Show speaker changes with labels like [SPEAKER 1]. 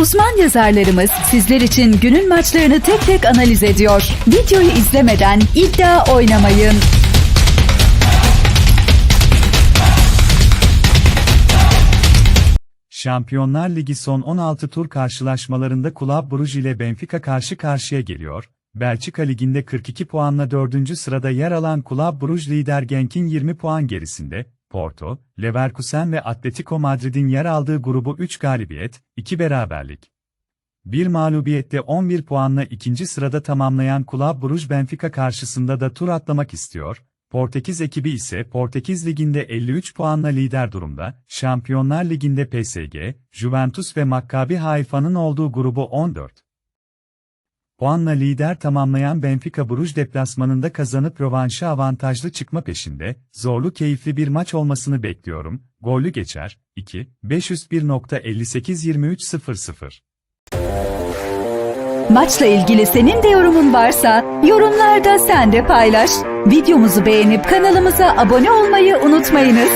[SPEAKER 1] Uzman yazarlarımız sizler için günün maçlarını tek tek analiz ediyor. Videoyu izlemeden iddia oynamayın.
[SPEAKER 2] Şampiyonlar Ligi son 16 tur karşılaşmalarında Club Brugge ile Benfica karşı karşıya geliyor. Belçika Ligi'nde 42 puanla 4. sırada yer alan Club Brugge lider Genk'in 20 puan gerisinde, Porto, Leverkusen ve Atletico Madrid'in yer aldığı grubu 3 galibiyet, 2 beraberlik. Bir mağlubiyette 11 puanla ikinci sırada tamamlayan Club Brugge Benfica karşısında da tur atlamak istiyor. Portekiz ekibi ise Portekiz Ligi'nde 53 puanla lider durumda, Şampiyonlar Ligi'nde PSG, Juventus ve Maccabi Haifa'nın olduğu grubu 14 puanla lider tamamlayan Benfica Bruges deplasmanında kazanıp rövanşa avantajlı çıkma peşinde, zorlu keyifli bir maç olmasını bekliyorum, gollü geçer, 2, 501.58-23.00
[SPEAKER 1] Maçla ilgili senin de yorumun varsa yorumlarda sen de paylaş. Videomuzu beğenip kanalımıza abone olmayı unutmayınız.